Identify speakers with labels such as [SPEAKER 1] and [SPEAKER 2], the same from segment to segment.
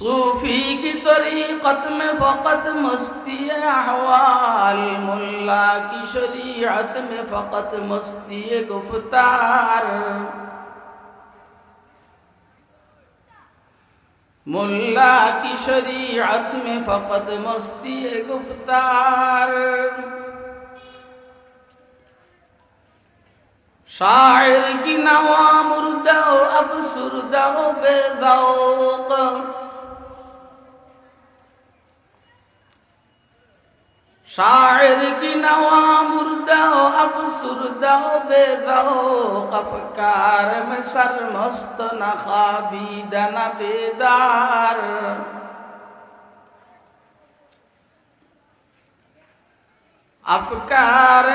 [SPEAKER 1] صوفی کی طریقت میں فقط مستی احوال ملا کی شریعت میں فقط مستی گفتار ملا کی شریعت میں فقط مستی گفتار شاعر کی نوا مردہ افسردہ بے ذوق শাহের কি নওয়া মুরদাও আফসুর দাও, বেদাও, কফকার মস্ত না খাবি দানা বেদার। আফকার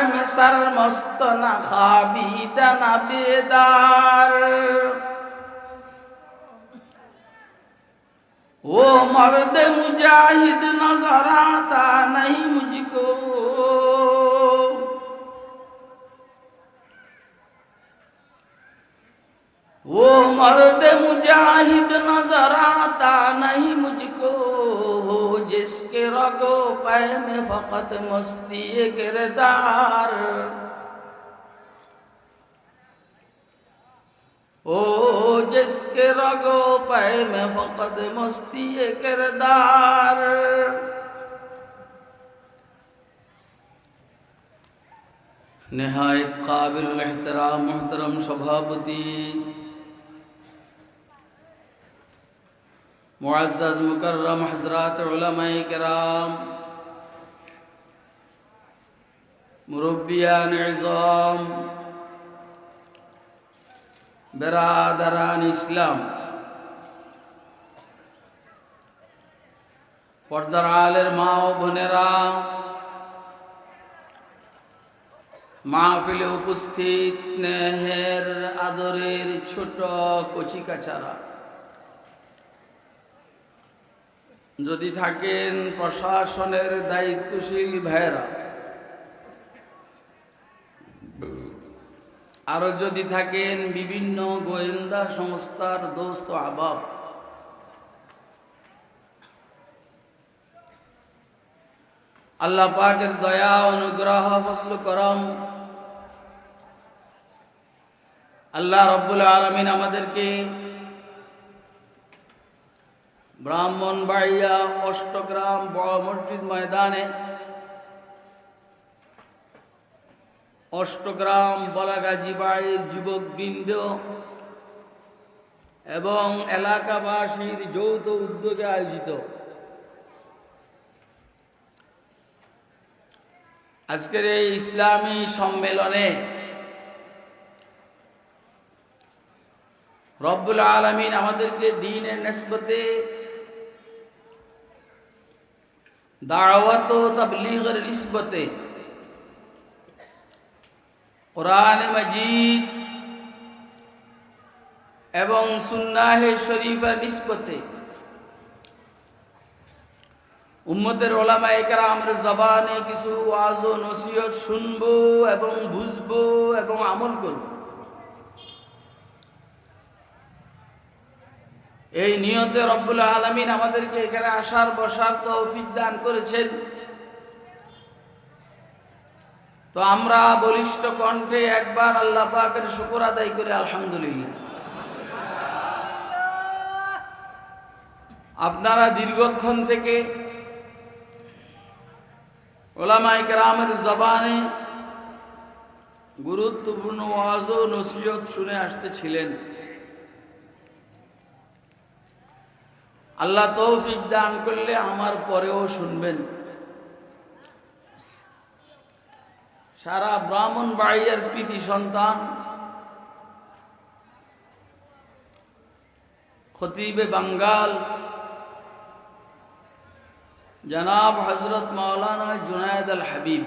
[SPEAKER 1] মস্ত না খাবি দানা वो मर्द मुजाहिद नजर आता नहीं मुझको वो मर्द मुजाहिद नजर आता नहीं मुझको जिसके रगो पै में फकत मस्ती किरदार او جس کے رگو پے میں فقط مستی کردار۔ نہایت قابل الاحترام محترم سبھاپتی، معزز، مکرم، حضرات علماء کرام، مربیان عظام বেরাদারান ইসলাম। পর্দার আলের মা ও বোনেরা, মাহফিলে উপস্থিত স্নেহের আদরের ছোট কচিকাচারা যদি থাকেন প্রশাসনের দায়িত্বশীল ভাইরা আরও যদি থাকেন বিভিন্ন গোয়েন্দা সংস্থার দোস্ত আবাব। আল্লাহ পাকের দয়া, অনুগ্রহ, ফজল, করম। আল্লাহ রব্বুল আলমিন আমাদেরকে ব্রাহ্মণবাড়িয়া অষ্টগ্রাম বড় মসজিদ ময়দানে অষ্টগ্রাম বলাগাজী বাড়ির যুবকবৃন্দ এবং এলাকাবাসীর যৌথ উদ্যোগে আয়োজিত। আজকের এই ইসলামী সম্মেলনে রব্বুল আলমিন আমাদেরকে দিনের নেসবতে দাওয়াত তবলিগের নিসবতে কোরআন মজিদ এবং সুন্নাহে শরীফের নিষ্পতে উম্মতের ওলামা আমরা জবানে কিছু ওয়াজ ও নসিহত শুনব এবং বুঝব এবং আমল করব। এই নিয়তে রব্বুল আলমিন আমাদেরকে এখানে আসার, বসার তৌফিক দান করেছেন। তো আমরা বলিষ্ঠ কণ্ঠে একবার আল্লাহ পাকের শুকুর আদায় করে আলহামদুলিল্লাহ। আপনারা দীর্ঘক্ষণ থেকে ওলামাই কেরামের জবানে গুরুত্বপূর্ণ ওয়াজ ও নসিহত শুনে আসতেছিলেন। আল্লাহ তৌফিক দান করলে আমার পরেও শুনবেন। সারা ব্রাহ্মণ বাড়িয়ার প্রীতি সন্তান, খতিবে বাঙ্গাল, জনাব হজরত মৌলানা জুনায়দ আল হাবিব।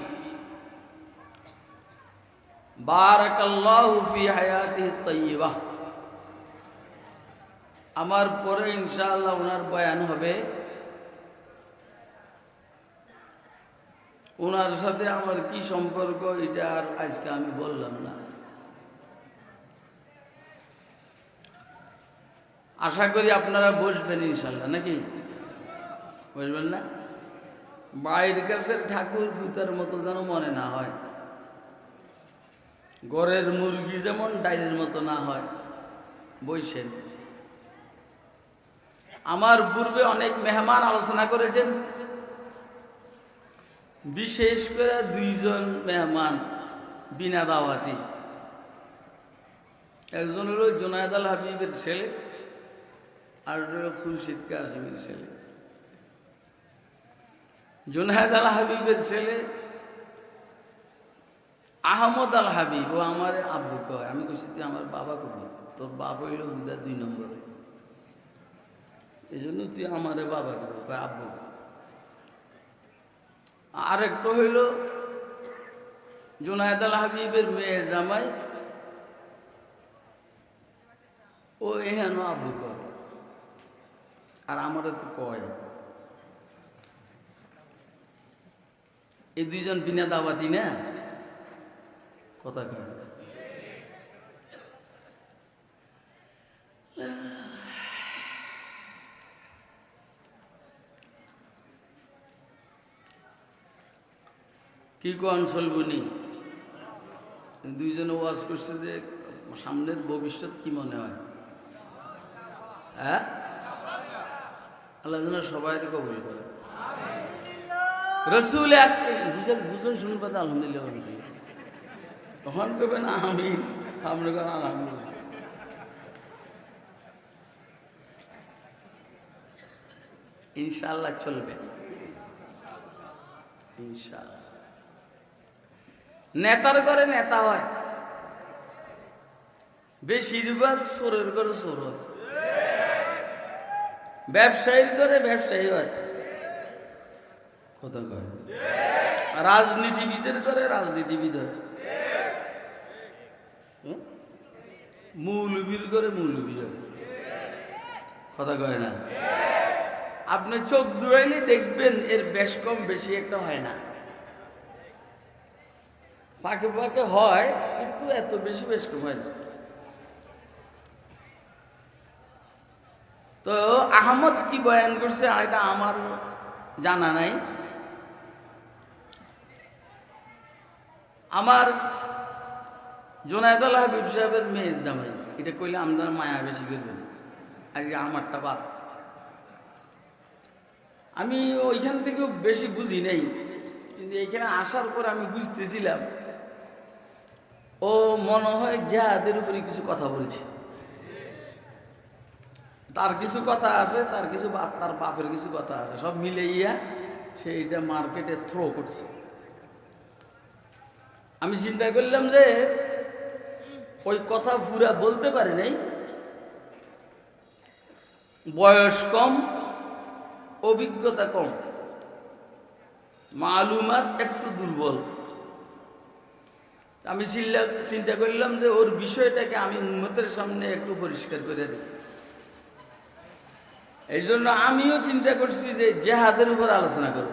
[SPEAKER 1] বারাকাল্লাহু ফি হায়াতিহি তাইয়্যিবাহ আমার পরে ইনশাআল্লাহ ওনার বয়ান হবে। ওনার সাথে আমার কি সম্পর্ক, এটা আর আজকে আমি বললাম না। আশা করি আপনারা বসবেন ইনশাল্লাহ, নাকি? বসবেন না? বাইরের কাছে ঠাকুর পুতার মতো যেন মনে না হয়। গড়ের মুরগি যেমন ডাইরের মতো না হয় বইসেন আমার পূর্বে অনেক মেহমান আলোচনা করেছেন বিশেষ করে দুইজন মেহমান বিনা দাওয়াতি। একজন হলো জোনায়দ আল হাবিবের ছেলে, আর খুরশিদ কাসিমের ছেলে। জোনায়দ আল হাবিবের ছেলে আহমদ আল হাবিব। ও আমার আব্বু কয়। আমি কইছি, তুই আমার বাবা কবি তোর বাপ হইল হুদা দুই নম্বরে। এই জন্য তুই আমারে বাবা কবি কয়, আব্বু। আর একটা হইল জোনায়দ আল হাবিবের মেয়ে জামাই। ও এহেন আব্বু কয় আর আমারও তো কয়। এই দুইজন বিনা দাবাতি না? কথা কয়। কি কন চলবনি দুইজনে ওয়াজ করছে যে সামনের ভবিষ্যৎ কি মনে হয়? হ্যাঁ? আল্লাহ যেন সবাই কবুল করে। রসুল বুঝেন বুঝুন কথা আলহামদুলিল্লাহ তখন করবেন আমি আমরা আলহামদুলিল্লাহ। ইনশাল্লাহ চলবে। ইনশাল্লাহ নেতার করে নেতা হয়। বেশিরভাগ চোরের করে চোর হয়। ব্যবসায়ীর করে ব্যবসায়ী হয়। কথা কয়। রাজনীতিবিদের করে রাজনীতিবিদ হয়। মৌলবীর করে মৌলবী হয়। কথা কয় না? আপনি চোখ দুয়াইলে দেখবেন এর বেশ কম বেশি একটা হয় না। ফাঁকে ফাঁকে হয়, কিন্তু এত বেশি বেশ কম হয় তো আহমদ কি বয়ান করছে এটা আমার জানা নাই। আমার জোনায়দুল হাবিব সাহেবের মেয়ের জামাই, এটা কইলে আমরা মায়া বেশি করবেন। আজকে আমারটা বাদ। আমি ওইখান থেকেও বেশি বুঝি নাই, কিন্তু এখানে আসার পর আমি বুঝতেছিলাম ও মনে হয় জাহাদের উপরে কিছু কথা বলছে। তার কিছু কথা আছে, তার কিছু তার বাপের কিছু কথা আছে, সব মিলে ইয়া সে এটা মার্কেটে থ্রো করছে। আমি চিন্তা করলাম যে ওই কথা পুরা বলতে পারে নাই। বয়স কম, অভিজ্ঞতা কম, মালুমাত একটু দুর্বল। আমি চিল্লা- চিন্তা করলাম যে ওর বিষয়টাকে আমি উন্মতের সামনে একটু পরিষ্কার করে দিই এই জন্য আমিও চিন্তা করছি যে জেহাদের উপর আলোচনা করব।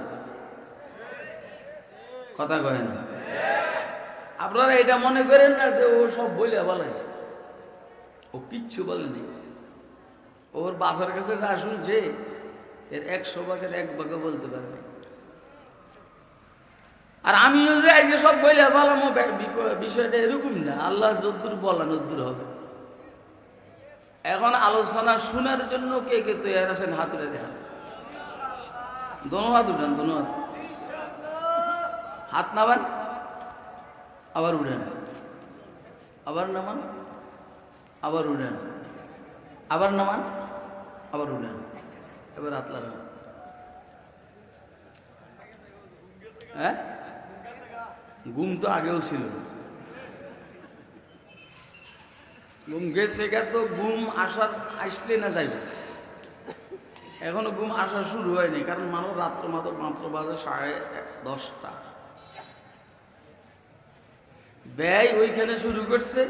[SPEAKER 1] কথা কয় আপনারা এটা মনে করেন না যে ও সব বলে বলাইছে। ও কিচ্ছু বলেনি। ওর বাপের কাছে যা শুনছে, এর একশো ভাগের এক ভাগে বলতে পারবে আর এই যে সব বলে ও বিপ- বিষয়টা এরকম না, আল্লাহ যদ্দুর বলান অদ্দুর হবে। এখন আলোচনা শোনার জন্য কে কে তৈরি আছেন হাতুড়ে দেখান। হাত উঠান দোনো হাত নামান, আবার উড়েন আবার নামান, আবার উড়েন আবার নামান, আবার উড়েন এবার হাত লাগান। হ্যাঁ? ঘুম তো আগেও ছিল। ঘুম গেছে তো, ঘুম আসার আসলে না যাইবে। এখনও ঘুম আসা শুরু হয়নি, কারণ মানুষ রাত্র মাত্র মাত্র বাজে সাড়ে দশটা। ব্যয় ওইখানে শুরু করছে,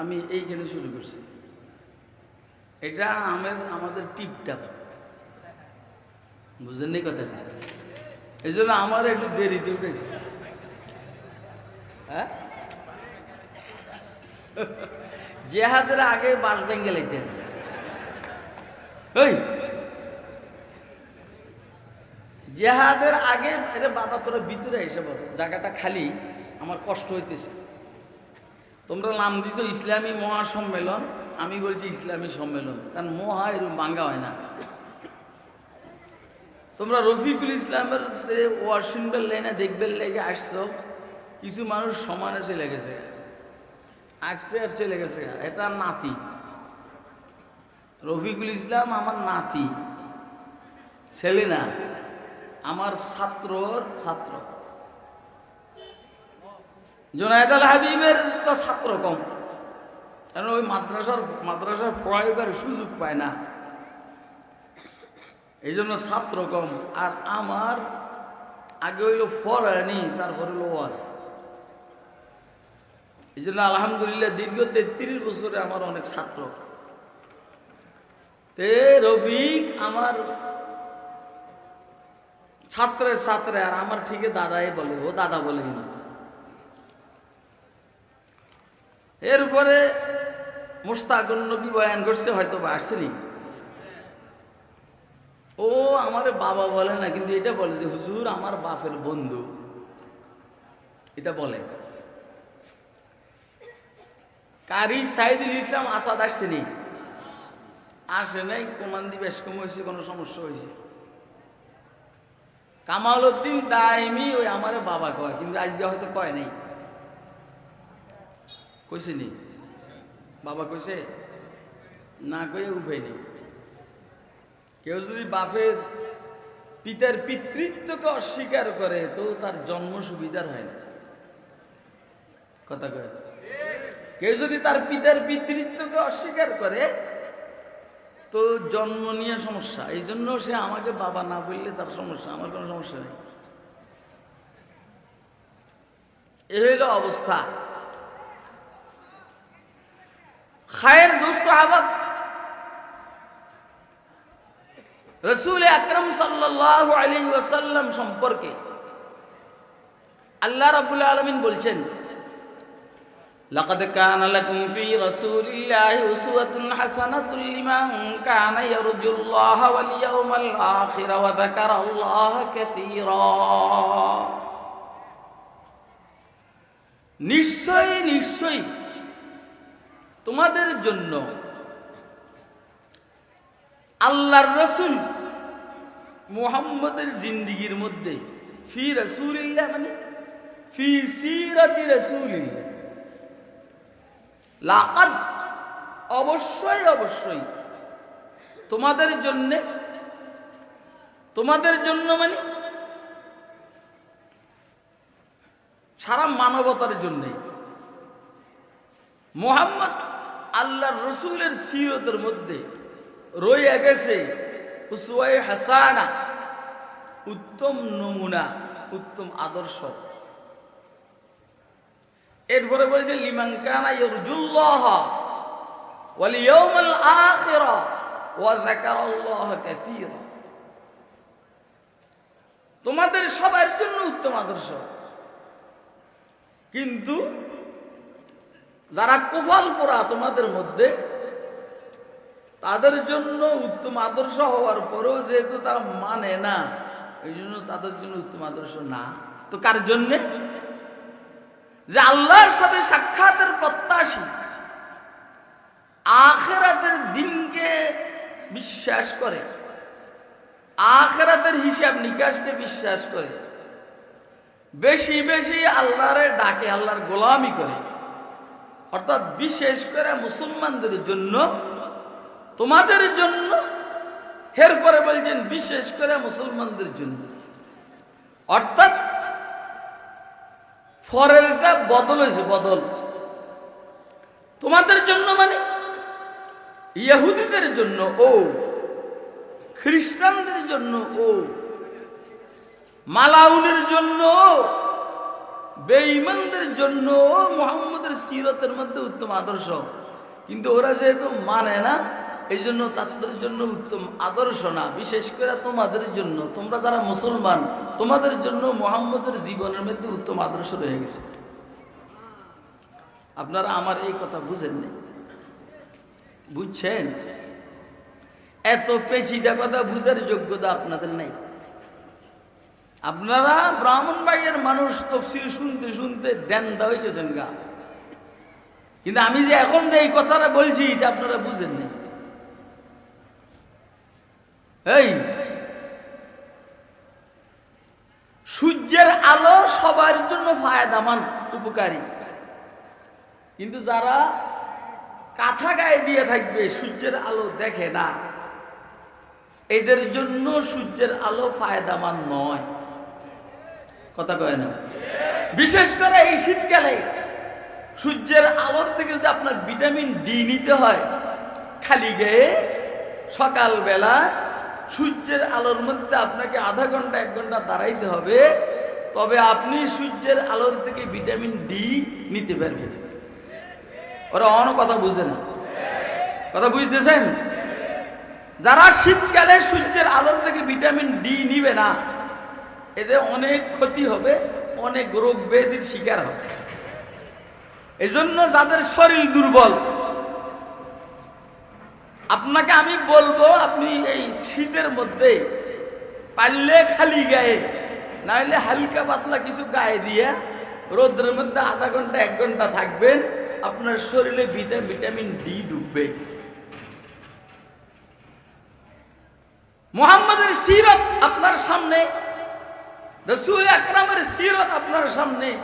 [SPEAKER 1] আমি এইখানে শুরু করছি। এটা আমার, আমাদের টিপটাপ বুঝলেন কথাটা? এই জন্য আমার একটু দেরিতে উঠেছে। হ্যাঁ? জেহাদের আগে বাস ভেঙ্গে লাইতে আছে। ওই জেহাদের আগে এরে বাবা তোরা ভিতরে এসে বস জায়গাটা খালি আমার কষ্ট হইতেছে। তোমরা নাম দিছ ইসলামী মহাসম্মেলন আমি বলছি ইসলামী সম্মেলন কারণ মহা এরকম বাঙ্গা হয় না। তোমরা রফিকুল ইসলামের ওয়াশিংটন লাইনে দেখবেন লেগে আসছো। কিছু মানুষ সমানে চলে গেছে। আসছে আর চলে গেছে। এটা নাতি। রফিকুল ইসলাম আমার নাতি। ছেলে না। আমার ছাত্রর ছাত্র। জোনায়দ আল হাবিবের তো ছাত্র কম। কারণ ওই মাদ্রাসার মাদ্রাসার পড়াইবার সুযোগ পায় না। এই জন্য ছাত্র কম। আর আমার আগে হইল ফরানি, তারপর হইল ওয়াজ। এই জন্য আলহামদুলিল্লাহ দীর্ঘ তেত্রিশ বছরে আমার অনেক ছাত্র। তে রফিক আমার ছাত্রের ছাত্রে, আর আমার ঠিকই দাদাই বলে, ও দাদা বলে কিন্তু। এরপরে মুস্তাকুল নবী বয়ান করছে হয়তো বা আসছেনি ও আমার বাবা বলে না, কিন্তু এটা বলে যে, হুজুর, আমার বাপের বন্ধু। এটা বলে। কারি সাইদুল ইসলাম আসাদ আসছেনি আসে নাই কোমান্দি বেশ কম হয়েছে, কোনো সমস্যা হয়েছে। কামাল উদ্দিন দাইমি ওই আমার বাবা কয়, কিন্তু আজকে হয়তো কয় নাই। কইছে নি? বাবা কইছে, না কয়ে নেই কেউ যদি বাপের পিতার পিতৃত্বকে অস্বীকার করে, তো তার জন্ম সুবিধার হয় না। কথা কয়। কেউ যদি তার পিতার পিতৃত্বকে অস্বীকার করে, তো জন্ম নিয়ে সমস্যা। এই জন্য সে আমাকে বাবা না বললে তার সমস্যা, আমার কোনো সমস্যা নেই। এ হইল অবস্থা। খায়ের দুস্থ আবাদ রসুল আকরম সাল্লাহ আলী ওয়াসাল্লাম সম্পর্কে আল্লাহ রাবুল আলমিন বলছেন لقد كان لكم في رسول الله أسوة حسنة لمن كان يرجو الله واليوم الآخر وذكر الله كثيرا নিশ্চয়ই নিশ্চয়ই তোমাদের জন্য আল্লাহর রসুল মুহাম্মদের জিন্দিগির মধ্যে ফি রসুলিল্লাহ মানে ফি সিরাতি রসুলিল্লাহ লাকাদ, অবশ্যই অবশ্যই। তোমাদের জন্যে, তোমাদের জন্য মানে সারা মানবতার জন্যে। মোহাম্মদ আল্লাহ রসুলের সিরতের মধ্যে রয়ে গেছে হাসানা, উত্তম নমুনা, উত্তম আদর্শ। এরপরে বলছে তোমাদের সবার জন্য উত্তম আদর্শ। কিন্তু যারা কুফাল ফোরা তোমাদের মধ্যে, তাদের জন্য উত্তম আদর্শ হওয়ার পরেও যেহেতু তারা মানে না এই জন্য তাদের জন্য উত্তম আদর্শ না। তো কার জন্যে? যে আল্লাহর সাথে সাক্ষাতের প্রত্যাশী। আখেরাতের দিনকে বিশ্বাস করে। আখেরাতের হিসাব নিকাশকে বিশ্বাস করে। বেশি বেশি আল্লাহরে ডাকে, আল্লাহর গোলামি করে। অর্থাৎ বিশেষ করে মুসলমানদের জন্য, তোমাদের জন্য, এরপরে বলছেন বিশেষ করে মুসলমানদের জন্য। অর্থাৎ ফরেরটা বদল হয়েছে, বদল। তোমাদের জন্য মানে ইহুদিদের জন্য ও, খ্রিস্টানদের জন্য ও, মালাউনের জন্য বেঈমানদের জন্য মোহাম্মদের সিরতের মধ্যে উত্তম আদর্শ। কিন্তু ওরা যেহেতু মানে না এই জন্য তাদের জন্য উত্তম আদর্শ না। বিশেষ করে তোমাদের জন্য। তোমরা যারা মুসলমান, তোমাদের জন্য মোহাম্মদের জীবনের মধ্যে উত্তম আদর্শ রয়ে গেছে। আপনারা আমার এই কথা বুঝেন নি? বুঝছেন? এত পেশিদা কথা বুঝার যোগ্যতা আপনাদের নেই। আপনারা ব্রাহ্মণবাড়িয়ার মানুষ তফসিল শুনতে শুনতে দেন হয়ে গেছেন গা। কিন্তু আমি যে এখন যে এই কথাটা বলছি, এটা আপনারা বুঝেন না? এই। সূর্যের আলো সবার জন্য ফায়দামান, উপকারী। কিন্তু যারা কাঁথা গায়ে দিয়ে থাকবে, সূর্যের আলো দেখে না, এদের জন্য সূর্যের আলো ফায়দামান নয়। কথা কয় না? বিশেষ করে এই শীতকালে সূর্যের আলোর থেকে যদি আপনার ভিটামিন ডি নিতে হয়, খালি গায়ে সকালবেলা সূর্যের আলোর মধ্যে আপনাকে আধা ঘণ্টা, এক ঘণ্টা দাঁড়াইতে হবে। তবে আপনি সূর্যের আলোর থেকে ভিটামিন ডি নিতে পারবেন। ওরা অন্য কথা বুঝে না। কথা বুঝতেছেন? যারা শীতকালে সূর্যের আলোর থেকে ভিটামিন ডি নিবে না, এতে অনেক ক্ষতি হবে, অনেক রোগ ব্যাধির শিকার হবে। এজন্য যাদের শরীর দুর্বল আপনাকে আমি বলব, আপনি এই শীতের মধ্যে পারলে খালি গায়ে, নাহলে হালকা পাতলা কিছু গায়ে দিয়ে রোদ্রের মধ্যে আধা ঘণ্টা, এক ঘণ্টা থাকবেন, আপনার শরীরে ভিটা- ভিটামিন ডি ঢুকবে। মোহাম্মদের সিরত আপনার সামনে, রসুল আকরামের সিরত আপনার সামনে,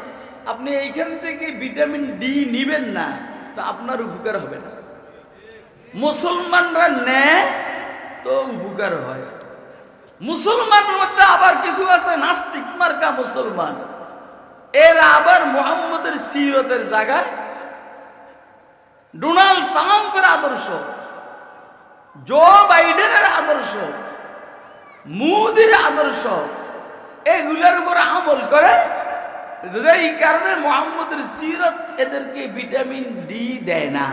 [SPEAKER 1] আপনি এইখান থেকে ভিটামিন ডি নিবেন না, তা আপনার উপকার হবে না। মুসলমানরা নেয়, তো উপকার হয়। মুসলমানের মধ্যে আবার কিছু আছে, নাস্তিক মার্কা মুসলমান। এরা আবার মোহাম্মদের সিরতের জায়গায়। ডোনাল্ড ট্রাম্পের আদর্শ, জো বাইডেনের আদর্শ, মুদির আদর্শ, এগুলোর উপর আমল করে এই কারণে মোহাম্মদের সিরত এদেরকে ভিটামিন ডি দেয় না।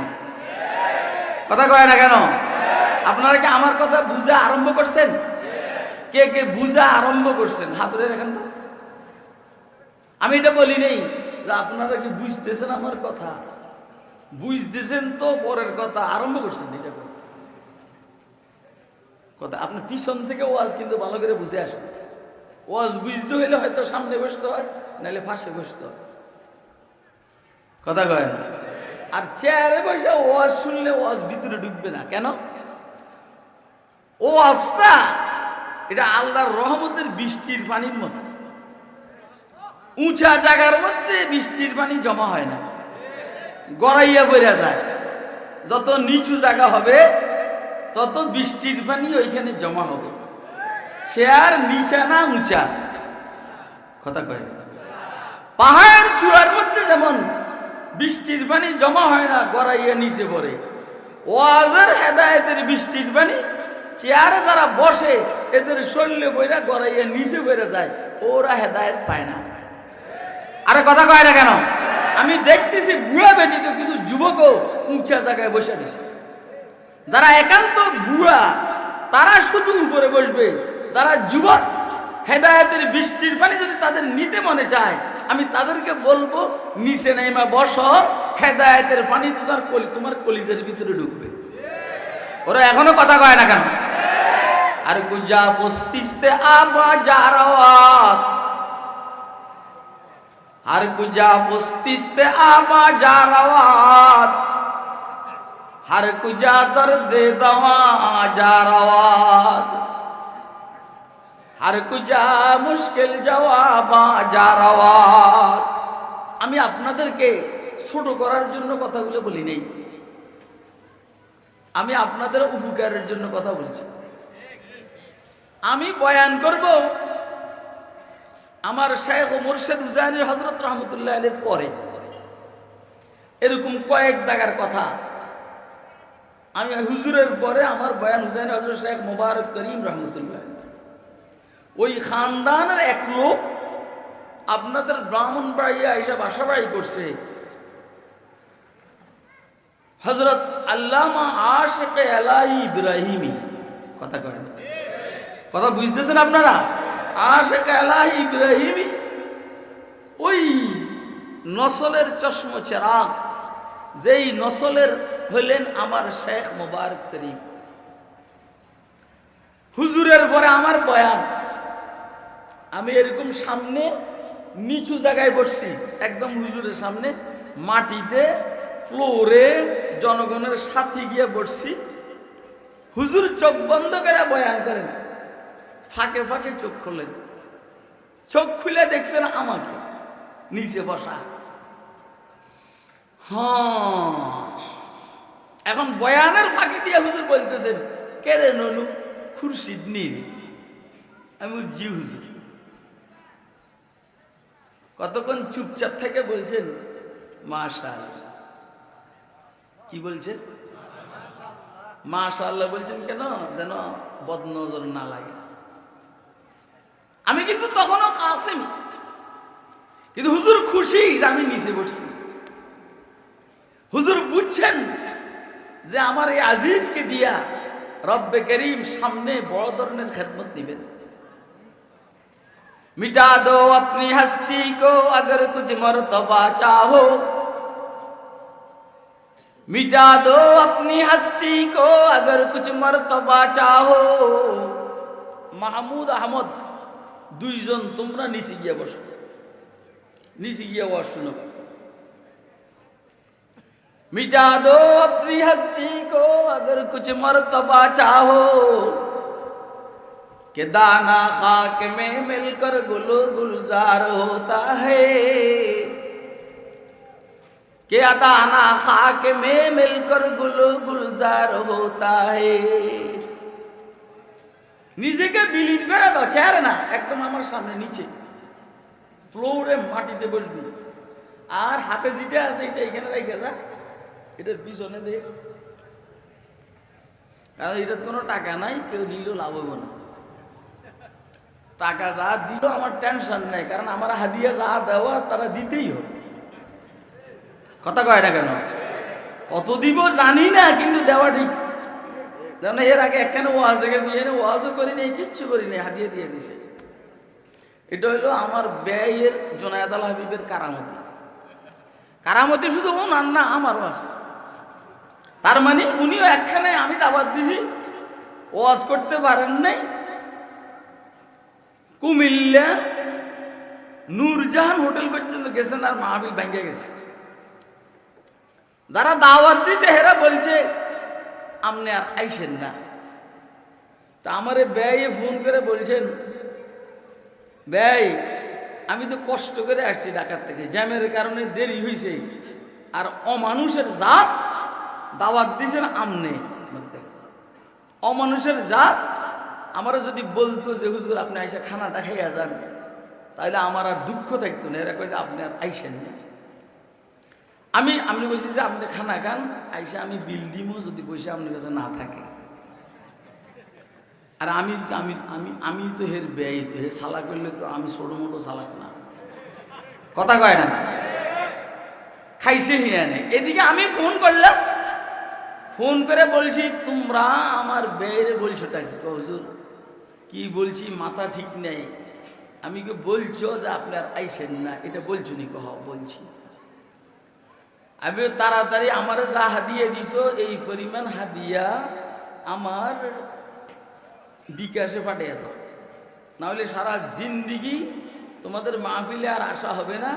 [SPEAKER 1] কথা কয় না কেন? আপনারা কি আমার কথা বুঝা আরম্ভ করছেন? কে কে বুঝা আরম্ভ করছেন? হাত ধরে রাখেন তো। আমি এটা বলি নেই যে আপনারা কি বুঝতেছেন আমার কথা? বুঝতেছেন তো পরের কথা, আরম্ভ করছেন এটা কথা আপনার পিছন থেকে ওয়াজ কিন্তু ভালো করে বুঝে আসেন। ওয়াজ বুঝতে হইলে হয়তো সামনে বসতে হয়, নাহলে ফাঁসে বসতে হয়। কথা কয় না। আর চেয়ারে বসে ওয়াজ শুনলে ওয়াজ ভিতরে ঢুকবে না। কেন? ওয়াজটা এটা আল্লাহর রহমতের বৃষ্টির পানির মতো। উঁচা জায়গার মধ্যে বৃষ্টির পানি জমা হয় না। গড়াইয়া বেড়া যায়। যত নিচু জায়গা হবে, তত বৃষ্টির পানি ওইখানে জমা হবে। সে আর নিচা না উঁচা। কথা কয় না। পাহাড় চূড়ার মধ্যে যেমন বৃষ্টির পানি জমা হয় না, গড়াইয়া নিচে পড়ে। ওয়াজের হেদায়েতের বৃষ্টির পানি চেয়ারে যারা বসে, এদের শরীরে বইরা গড়াইয়া নিচে বেড়ে যায়, ওরা হেদায়েত পায় না। আরে কথা কয় না কেন? আমি দেখতেছি বুড়া ব্যতীত কিছু যুবকও উঁচা জায়গায় বসে দিছে যারা একান্ত বুড়া তারা শুধু উপরে বসবে, যারা যুবক হেদায়তের বৃষ্টির পানি যদি তাদের নিতে মনে চায়, আমি তাদেরকে বলব, নিচে নেইমা বস। হেদায়তের পানি তো তার কলি তোমার কলিজের ভিতরে ঢুকবে। ওরা এখনও কথা কয় না কেন? আর কুজা পস্তিস্তে আবা যারাওয়াত আর কুজা পস্তিস্তে আবা যারাওয়াত হার কুজা দর্দে দাওয়া যারাওয়াত আর কুজা মুশকিল যাওয়া বা যারাওয়া আমি আপনাদেরকে ছোট করার জন্য কথাগুলো বলি নাই। আমি আপনাদের উপকারের জন্য কথা বলছি। আমি বয়ান করব, আমার শেখ মুর্শেদ উজানির হজরত রহমতুল্লাহ আলের পরে। এরকম কয়েক জায়গার কথা। আমি হুজুরের পরে আমার বয়ান হুজাইন হজরত শেখ মুবারক করিম রহমতুল্লাহ ওই খানদানের এক লোক আপনাদের ব্রাহ্মণ বাড়িয়া এসে বাসা বাড়ি করছে। হজরত আল্লামা আশেক এলাই ইব্রাহিমি। কথা কয়। কথা বুঝতেছেন আপনারা? আশেক এলাই ইব্রাহিমি ওই নসলের চশম চেরাগ, যেই নসলের হইলেন আমার শেখ মোবারক করিম। হুজুরের পরে আমার বয়ান। আমি এরকম সামনে নিচু জায়গায় বসছি, একদম হুজুরের সামনে, মাটিতে, ফ্লোরে জনগণের সাথে গিয়ে বসছি। হুজুর চোখ বন্ধ করে বয়ান করেন ফাঁকে ফাঁকে চোখ খুললেন চোখ খুলে দেখছেন আমাকে, নিচে বসা। হ্যাঁ এখন বয়ানের ফাঁকি দিয়ে হুজুর বলতেছেন, কে রে ননু? খুরশিদ নীল? আমি জি হুজুর। কতক্ষণ চুপচাপ থেকে বলছেন মাশাল কি বলছেন? মাশাল্লাহ বলছেন কেন? যেন বদনজর না লাগে। আমি কিন্তু তখনও কাসেমি। কিন্তু হুজুর খুশি যে আমি নিচে বসছি। হুজুর বুঝছেন যে আমার এই আজিজকে দিয়া রব্বে করিম সামনে বড় ধরনের খেদমত দিবেন। मिटा दो अपनी हस्ती को अगर कुछ मर्तबा चाहो मिटा दो अपनी हस्ती को अगर कुछ मर्तबा चाहो মাহমুদ আহমদ দুইজন তোমরা নিচে গিয়ে বসো নিচে গিয়ে ওয়াজ শুনো मिटा दो अपनी हस्ती को अगर कुछ मर्तबा चाहो کہ دانا خاک میں مل کر گلو گلزار ہوتا ہے کہ دانا خاک میں مل کر گلو گلزار ہوتا ہے নিজেকে বিলীন করে দাও চেয়ারে না একদম আমার সামনে নিচে ফ্লোরে মাটিতে বসবি আর হাতে যেটা আছে এটা এখানে রেখে যা এটার পিছনে দে কারণ এটার কোনো টাকা নাই, কেউ নিলেও লাভ হইব না টাকা যা দিল, আমার টেনশন নেই, কারণ আমার হাদিয়া যা দেওয়া, তারা দিতেই হবে। কথা কয় না কেন? কত দিব জানি না, কিন্তু দেওয়া ঠিক। যেমন এর আগে একখানে ওয়াজে গেছি এনে ওয়াজও করিনি, কিচ্ছু করিনি, হাদিয়া দিয়ে দিছে। এটা হলো আমার ব্যয়ের জোনায়দ আল হাবিবের কারামতি। কারামতি শুধু ওনার না, আমারও আছে। তার মানে উনিও একখানে আমি দাবাত দিছি, ওয়াজ করতে পারেন নাই কুমিল্লা নূরজাহান হোটেল পর্যন্ত গেছেন আর মাহবিল ভেঙে গেছে। যারা দাওয়াত দিছে, হেরা বলছে আপনি আর আইসেন না। তা আমারে ব্যয়ে ফোন করে বলছেন, ব্যয়, আমি তো কষ্ট করে আসছি ঢাকার থেকে। জ্যামের কারণে দেরি হয়েছে আর অমানুষের জাত দাওয়াত দিয়েছেন আমনে। অমানুষের জাত আমারও যদি বলতো যে, হুজুর, আপনি আইসা খানাটা খাইয়া যান। তাহলে আমার আর দুঃখ থাকতো না। এরা কয়েছে আপনি আর আইসেন আমি আমি বলছি যে, আপনি খানা খান, আইসা আমি বিল দিমও যদি পয়সা আপনার কাছে না থাকে। আর আমি আমি আমি আমি তো হের ব্যয় তো, হে সালা করলে তো আমি ছোটো মোটো সালাক না। কথা কয় না? খাইছে হিয়া নেই এদিকে আমি ফোন করলাম। ফোন করে বলছি, তোমরা আমার ব্যয়ের বলছো কি হুজুর? কি বলছি, মাথা ঠিক নেই। আমি কি বলছো যে আপনার আইসেন না? এটা বলছো নি কহ, বলছি। আমি তাড়াতাড়ি আমার যা হাদিয়া দিছো, এই পরিমাণ হাদিয়া আমার বিকাশে পাঠিয়ে দাও। নাহলে সারা জিন্দিগি তোমাদের মাহফিলে আর আসা হবে না।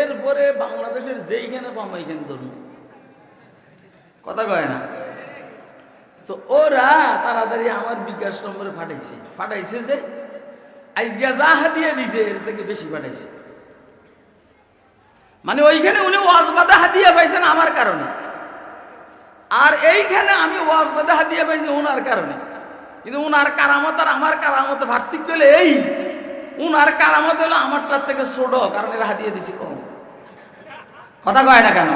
[SPEAKER 1] এরপরে বাংলাদেশের যেইখানে পাম, এইখানে ধরুন কথা কয় না? তো ওরা তাড়াতাড়ি আমার বিকাশ নম্বরে ফাটাইছে ফাটাইছে যে, আজকে যা হাদিয়া দিছে এর থেকে বেশি পাঠাইছে। মানে ওইখানে উনি ওয়াজ বাদা হাদিয়া পাইছেন আমার কারণে। আর এইখানে আমি ওয়াজ বাদা হাদিয়া পাইছি ওনার কারণে। কিন্তু উনার কারামত আর আমার কারামত পার্থক্য হলে এই, উনার কারামত হলো আমারটার থেকে ছোট, কারণ এরা হাতিয়ে দিছি কম। কথা কয় না কেন?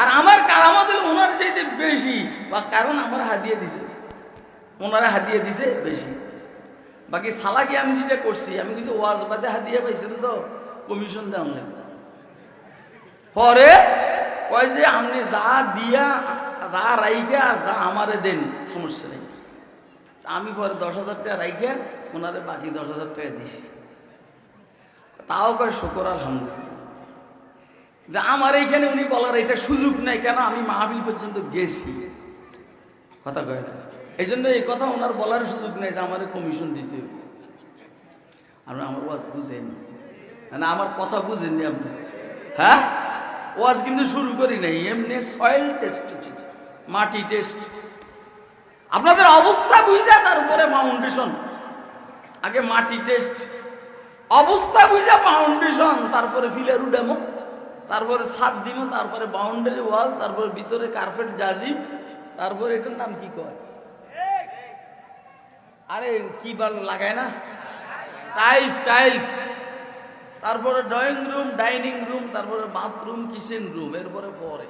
[SPEAKER 1] আর আমার কারামত হলো ওনার চাইতে বেশি, বা কারণ আমার হাতিয়ে দিছে। ওনারা হাতিয়ে দিছে বেশি। বাকি সালাকি আমি যেটা করছি, আমি কিছু ওয়াজ বাদে হাতিয়ে পাইছেন তো কমিশন দেওয়া লাগবে। পরে কয় যে আপনি যা দিয়া, যা রাইখা, যা আমারে দেন, সমস্যা নেই। আমি পরে দশ হাজার টাকা রাইখে, ওনারে বাকি দশ হাজার টাকা দিছি। তাও কয় শুকর, আলহামদুলিল্লাহ। যে আমার এইখানে উনি বলার এটা সুযোগ নাই কেন আমি মাহফিল পর্যন্ত গেছি। কথা কয় না? এই জন্য এই কথা ওনার বলার সুযোগ নেই যে আমার কমিশন দিতে আপনি আমার ওয়াজ বুঝেন মানে আমার কথা বুঝেননি আপনি? হ্যাঁ? ওয়াজ কিন্তু শুরু করি নাই, এমনি সয়েল টেস্ট মাটি টেস্ট আপনাদের অবস্থা বুঝা তারপরে ফাউন্ডেশন আগে মাটি টেস্ট অবস্থা বুঝা ফাউন্ডেশন তারপরে ফিলার উডামো। তারপরে ছাদ দিমো তারপরে বাউন্ডারি ওয়াল তারপরে ভিতরে কার্পেট জাজিম তারপরে এটার নাম কি কয়? আরে কি বার লাগায় না? টাইলস টাইলস তারপরে ড্রয়িং রুম ডাইনিং রুম তারপরে বাথরুম কিচেন রুম এরপরে পরে।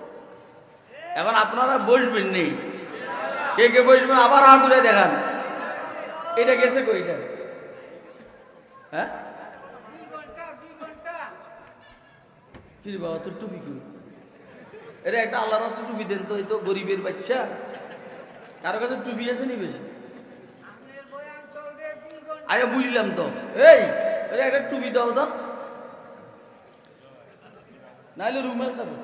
[SPEAKER 1] এখন আপনারা বসবেন নেই। কে কে বসবেন? আবার হাত দেখান। এটা গেছে কইটা হ্যাঁ? কি বাবা তোর টুপি কই? এটা একটা আল্লাহ রাস্তা টুপি দেন তো, এই তো গরিবের বাচ্চা। কারও কাছে টুপি আছে নি বেশি? আরে বুঝলাম তো। এই এটা একটা টুপি দাও তো। নাহলে রুমের দেবো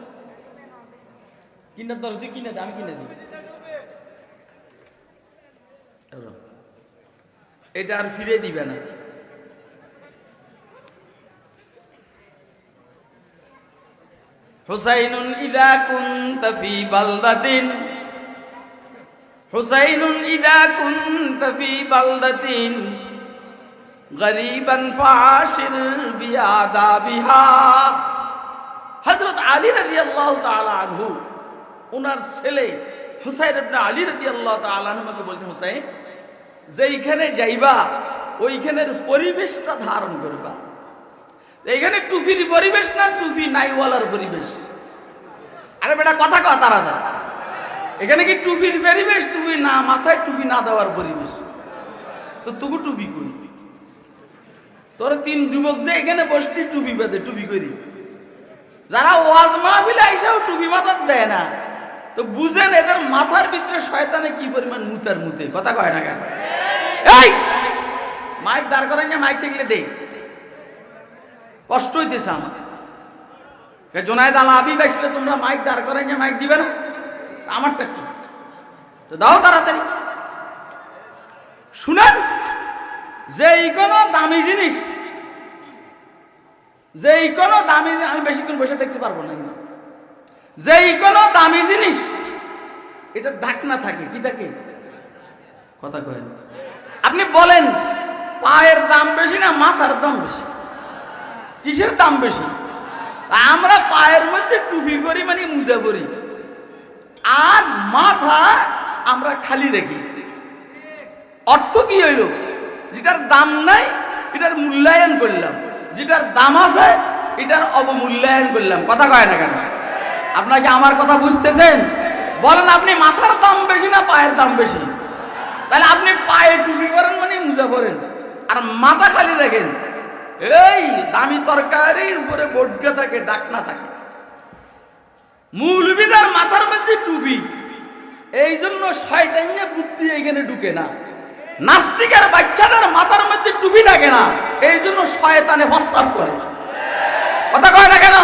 [SPEAKER 1] কিনে তোর তুই কিনে দে, আমি কিনে দিই। এটা আর ফিরে দিবে না। হুসাইনুন ইদা কুনতা ফি বালদাতিন। হুসাইনুন ইদা কুনতা ফি বালদাতিন। গরিবান ফাশির বিয়াদা বিহা হযরত আলী রাদিয়াল্লাহু তাআলা আনহু ওনার ছেলে হুসাইন ইবনে আলী রাদিয়াল্লাহু তাআলা আনহুকে বলতে হুসাইন, যেইখানে যাইবা, ওইখানের পরিবেশটা ধারণ করবা। এইখানে টুপির পরিবেশ না টুপি নাইওয়ালার পরিবেশ? আরে বেটা, কথা কথা তারা এখানে কি টুপির পরিবেশ? টুপি না মাথায় টুপি না দেওয়ার পরিবেশ। তো তুকু টুপি করি তোর তিন যুবক যে এখানে বসতি টুপি বেঁধে টুপি করি। যারা ওয়াজ মাহফিলে আইসাও টুপি মাথার দেয় না। তো বুঝেন এদের মাথার ভিতরে শয়তানে কি পরিমাণ মুতার মুতে? কথা কয় না কেন? এই! মাইক দাঁড় করেন না মাইক থাকলে দেই কষ্ট হইতেছে আমার। জোনায়দ আল আবিব আসলে তোমরা মাইক দাঁড় করেন না মাইক দিবে না? আমারটা কি? তো দাও তাড়াতাড়ি। শুনেন যে এই কোনো দামি জিনিস, যেই কোনো দামি আমি বেশিক্ষণ বসে থাকতে পারব না যে যেই কোনো দামি জিনিস, এটা ঢাকনা থাকে, কি থাকে? কথা কয়েন আপনি বলেন, পায়ের দাম বেশি না মাথার দাম বেশি? কিসের দাম বেশি? আমরা পায়ের মধ্যে টুপি পরি মানে মুজা পরি। আর মাথা আমরা খালি রাখি অর্থ কি হইল? যেটার দাম নাই, এটার মূল্যায়ন করলাম। যেটার দাম আছে, এটার অবমূল্যায়ন করলাম। কথা কয় না কেন? আপনাকে আমার কথা বুঝতেছেন? বলেন আপনি মাথার দাম বেশি না পায়ের দাম বেশি? তাহলে আপনি পায়ে টুপি করেন মানে মুজা পরেন। আর মাথা খালি রাখেন এই দামি তরকারির উপরে বড্গা থাকে, ডাকনা থাকে। মূলবিদার মাথার মধ্যে টুপি। এই জন্য শয়তাইনে বুদ্ধি এখানে ঢুকে না। নাস্তিকের বাচ্চাদের মাথার মধ্যে টুপি থাকে না। এই জন্য শয়তানে প্রস্রাব করে। কথা কয় না কেন?